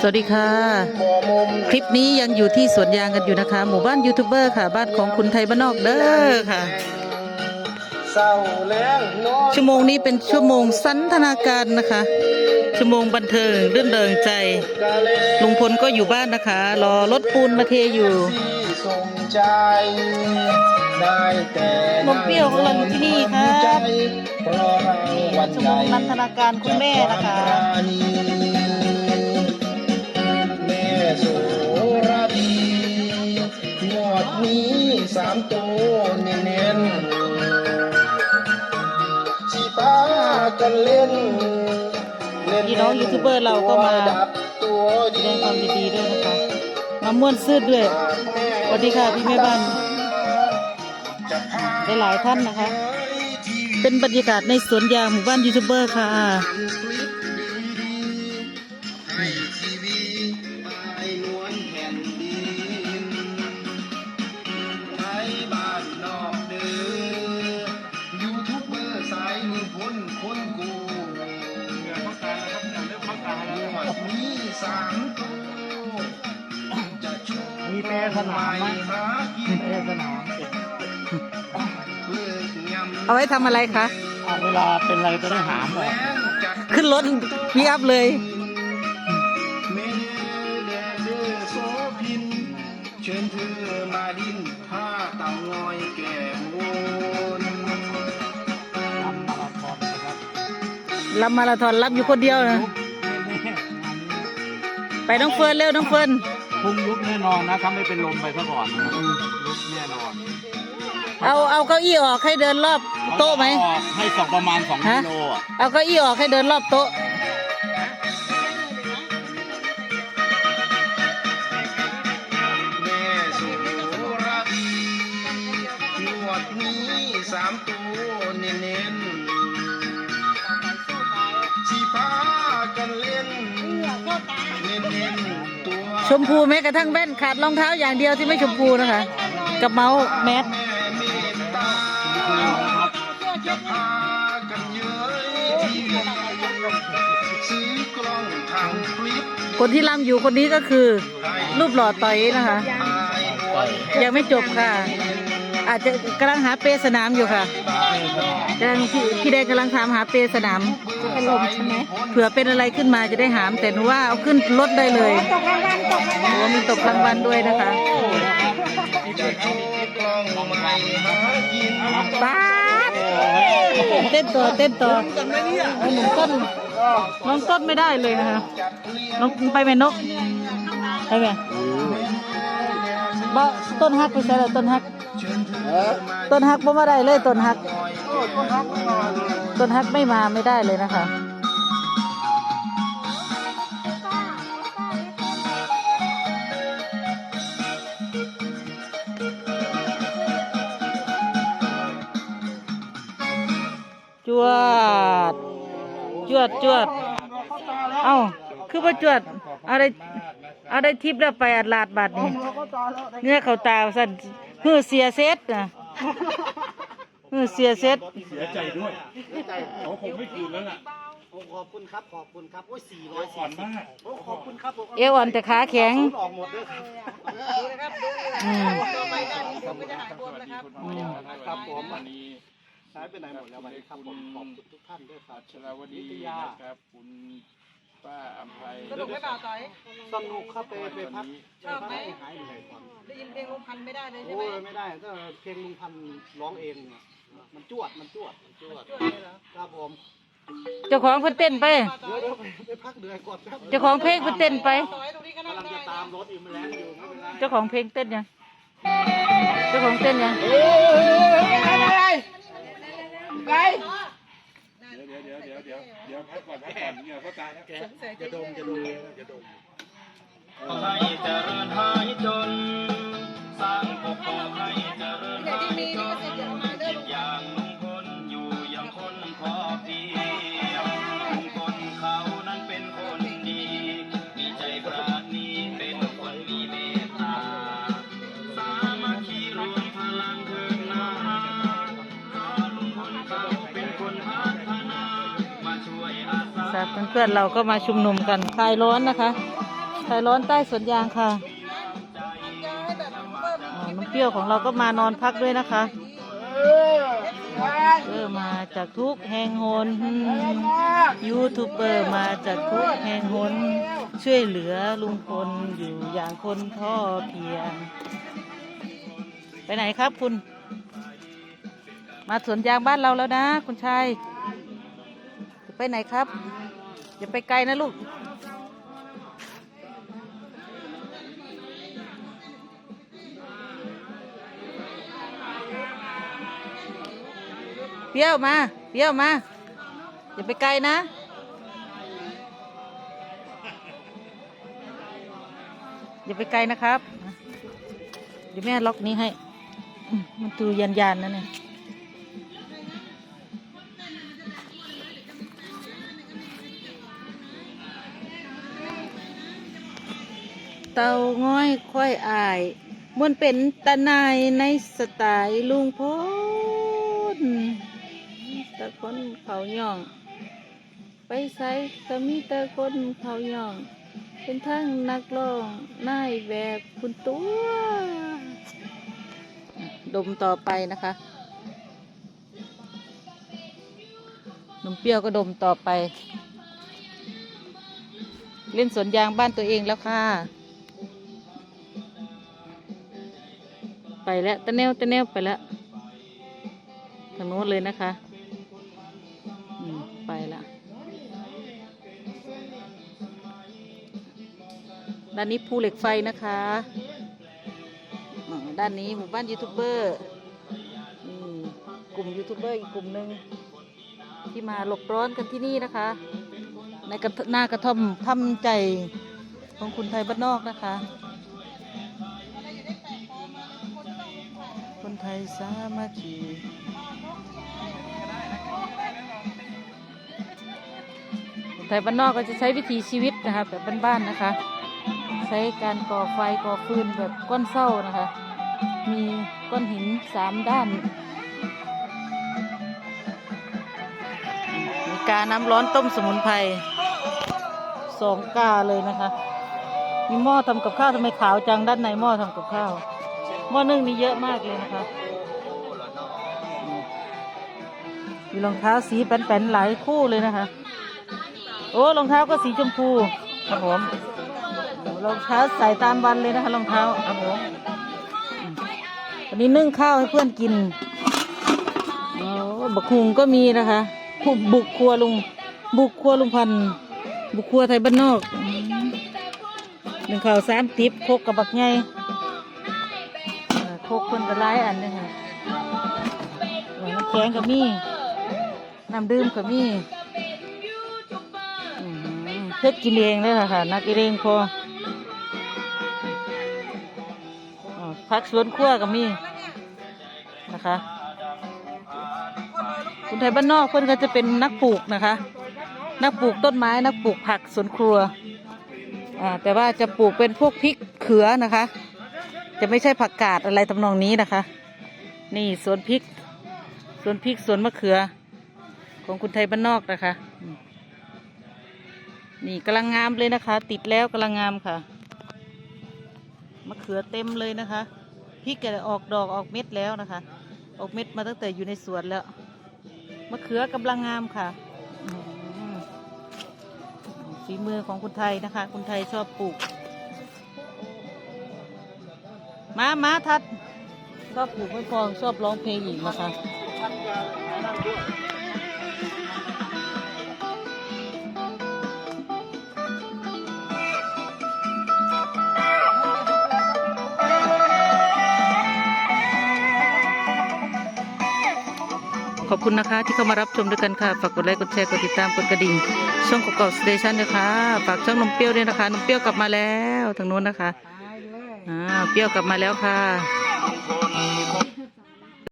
สวัสดีค่ะ คลิปนี้ยังอยู่ที่สวนยางกันอยู่นะคะ หมู่บ้านยูทูบเบอร์ค่ะ บ้านของคุณไทยบ้านนอกเด้อค่ะเศร้าแล้งนอนชั่วโมงนี้เป็นชั่วโมงสันทนาการนะคะ ชั่วโมงบันเทิงรื่นเริงใจกะเลลุงพลก็อยู่บ้านนะคะ รอรถปูนมาเทอยู่ที่สมใจได้แต่นมเปรี้ยวของเราอยู่ที่นี่ครับใจเพราะเราวันชั่วใหโมญ่งนันทนาการคุณแม่นะคะแม่โส ระดีหมวดนี้สามตัวเน้นๆสิป้ากันเล่นเล่นพี่น้องยูทูบเบอร์เราก็มาดับตัวแสดงความยินดีด้วยนะคะมาม่วนซื่อด้วยสวัสดีค่ะพี่แม่บ้านหลายๆท่านนะคะ เป็นบรรยากาศในสวนยางหมู่บ้านยูทูบเบอร์ค่ะ สามตัวจะช่วยมีเปรย์สนามไหมหากินเอสนามเลิกยำเอาไว้ทำอะไรคะอะเวลาเป็นอะไรจะได้หามออกขึ้นรถพีอัพเลย เมเดเดโซพิน เชิญเธอมาดินผ้าเต่างอยแก่บนทำมาราธอนนะครับรับมาราธอนรับอยู่คนเดียวนะ ไปน้องเฟิร์นเร็วน้องเฟิร์นพุงยุบแน่นอนนะถ้าไม่เป็นลมไปซะก่อนนะครับยุบแน่นอนเอาเอาเก้าอี้ออกให้เดินรอบโต๊ะไหมออกให้สองประมาณสองฮะ กิโลอะเอาเก้าอี้ออกให้เดินรอบโต๊ะ แม่สุราดีหนวดนี้สามตัวเน้นๆ ชมพูแม้กระทั่งแว่นขาดรองเท้าอย่างเดียวที่ไม่ชมพูนะคะ กับเมาส์แมสคนที่รำอยู่คนนี้ก็คือ รูปหล่อต่อยนะคะ ยังไม่จบค่ะ อาจจะกำลังหาเปรย์สนามอยู่ค่ะกำลังพี่พี่แดงกำลังถามหาเปรย์สนามเป็นลมใช่ไหมเผื่อเป็นอะไรขึ้นมาจะได้หาม แต่หนูว่าเอาขึ้นรถได้เลยโอ้มีตกรางวัลด้วยนะคะบ้ากินป๊าดเต้นต่อเต้นต่อไอ้หนุ่มต้นน้องต้นไม่ได้เลยนะคะน้องไปไหมนกไปไหม บ่ต้นฮักไปใส่แล้วต้นฮักต้นฮักบ่มาได้เลยต้นฮัก ต้นฮักไม่มาไม่ได้เลยนะคะ จวด จวดจวด เอ้า คือว่าจวดอาได้ เอาได้ทิปแล้วไปอัดลาดบัตรนี่เนี่ยเขาตาสั่นเฮือเสียเซตนะเฮือเสียเซตขอบคุณครับขอบคุณครับโอ้ยสี่ร้อยสี่สิบโอ้ขอบคุณครับผมเอวอ่อนแต่ขาแข็งออกหมดด้วยครับอืมครับผมหายไปไหนหมดแล้ววันนี้ครับผมขอบคุณทุกท่านด้วยครับชลาวดีนะครับคุณ ป้าอัมไพสนุกไหมเปล่าต่อย สนุกครับไปไปพักชอบไหมหายเหนื่อยก่อนได้ยินเพลงลุงพันธุ์ไม่ได้เลยใช่โอ้ไหมยไม่ได้ถ้าเพลงลุงพันธุ์ร้องเองเนี่ยมันจวดมันจวดมันจวดช่วยเลยเหรอครับผมเจ้าของเพิ่นเต้นไปเดี๋ยวเดี๋ยวไปไปพักเหนื่อยก่อนครับเจ้าของเพลงเพิ่นเต้นไป ต่อยตรงนี้ก็นั่งกำลังได้จะตามรถอีกมาแล้วอยู่ไม่เป็นไร เจ้าของเพลงเต้นยัง เจ้าของเต้นยังเดี๋ พักก่อนพักก่อนเหงื่อเขาตายแล้วจะดมจะดมจะดม เพื่อนเราก็มาชุมนุมกันคลายร้อนนะคะคลายร้อนใต้สวนยางค่ะน้องเปรี้ยวของเราก็มานอนพักด้วยนะคะเออมาจากทุกแห่งหนยูทูบเบอร์มาจากทุกแห่งหนช่วยเหลือลุงพลอยู่อย่างคนพ่อเพียง ไปไหนครับคุณ มาสวนยางบ้านเราแล้วนะ คุณชาย ไปไหนครับ อย่าไปไกลนะลูก เปรี้ยวมาเปรี้ยวมา อย่าไปไกลนะ อย่าไปไกลนะครับ เดี๋ยวแม่ล็อกนี้ให้ มันตูยันยันๆนะเนี่ย เตาง้อยค่อยอายมันเป็นตาหนายในสไตล์ลุงพลตะคนเขาย่อง ไปใส่ก็มีต่คนเขาย่อง เป็นทั้งนักร้องนายแบบคุณตัว ดมต่อไปนะคะนมเปรี้ยวก็ดมต่อไป เล่นสวนยางบ้านตัวเองแล้วค่ะ ไปแล้วตะแนวตะแนวไปแล้วทางโน้นเลยนะคะไปละด้านนี้ภูเหล็กไฟนะคะด้านนี้หมู่บ้านยูทูบเบอร์กลุ่มยูทูบเบอร์อีกกลุ่มหนึ่งที่มาหลบร้อนกันที่นี่นะคะ ในกระหน้ากระท่อมทำใจของคุณไทยบ้านนอกนะคะ คนไทยสามัคคีคนไทยบ้านนอกก็จะใช้วิถีชีวิตนะคะแบบบ้านๆนะคะ ใช้การก่อไฟก่อฟืนแบบก้อนเศร้านะคะ มีก้อนหินสามด้านมีกาน้ำร้อนต้มสมุนไพรสองกาเลยนะคะมีหม้อทำกับข้าวทำไมขาวจังด้านในหม้อทำกับข้าวหม้อนึ่งนี่เยอะมากเลยนะคะ มีรองเท้าสีแป้นๆหลายคู่เลยนะคะ โอ้รองเท้าก็สีชมพูครับผมโอ้รองเท้าใส่ตามวันเลยนะคะรองเท้าครับผมวันนี้นึ่งข้าวให้เพื่อนกินโอ้บักคุงก็มีนะคะผู้บุกครัวลุงบุกครัวลุงพันบุกครัวไทยบ้านนอกหนึ่งข้าวสามติบโคกกับบักไงโคกคนก็หลายอันเลยค่ะเอ่อน้ำแข็งก็มี น้ำดื่มก็มีเพชรกินเองเลยค่ะ นักกินเองพอพักสวนครัวก็มีนะคะ คุณไทยบ้านนอกเพื่อนก็จะเป็นนักปลูกนะคะ นักปลูกต้นไม้ นักปลูกผักสวนครัวอ่าแต่ว่าจะปลูกเป็นพวกพริกเขือนะคะ จะไม่ใช่ผักกาดอะไรทำนองนี้นะคะ นี่สวนพริกสวนพริกสวนมะเขือ ของคุณไทยบ้านนอกนะคะ นี่กำลังงามเลยนะคะ ติดแล้วกำลังงามค่ะ มะเขือเต็มเลยนะคะพริกก็ออกดอกออกเม็ดแล้วนะคะ ออกเม็ดมาตั้งแต่อยู่ในสวนแล้วมะเขือกำลังงามค่ะฝีมือของคุณไทยนะคะ คุณไทยชอบปลูก มามาทัดชอบปลูกไม่พองชอบร้องเพลงอีกนะคะ ขอบคุณนะคะ ที่เข้ามารับชมด้วยกันค่ะ ฝากกดไลค์ กดแชร์ กดติดตาม กดกระดิ่ง ช่องกอกๆสเตชันนะคะ ฝากช่องนมเปรี้ยวด้วยนะคะ นมเปรี้ยวกลับมาแล้ว ทางนู้นนะคะ อ่า เปรี้ยวกลับมาแล้วค่ะ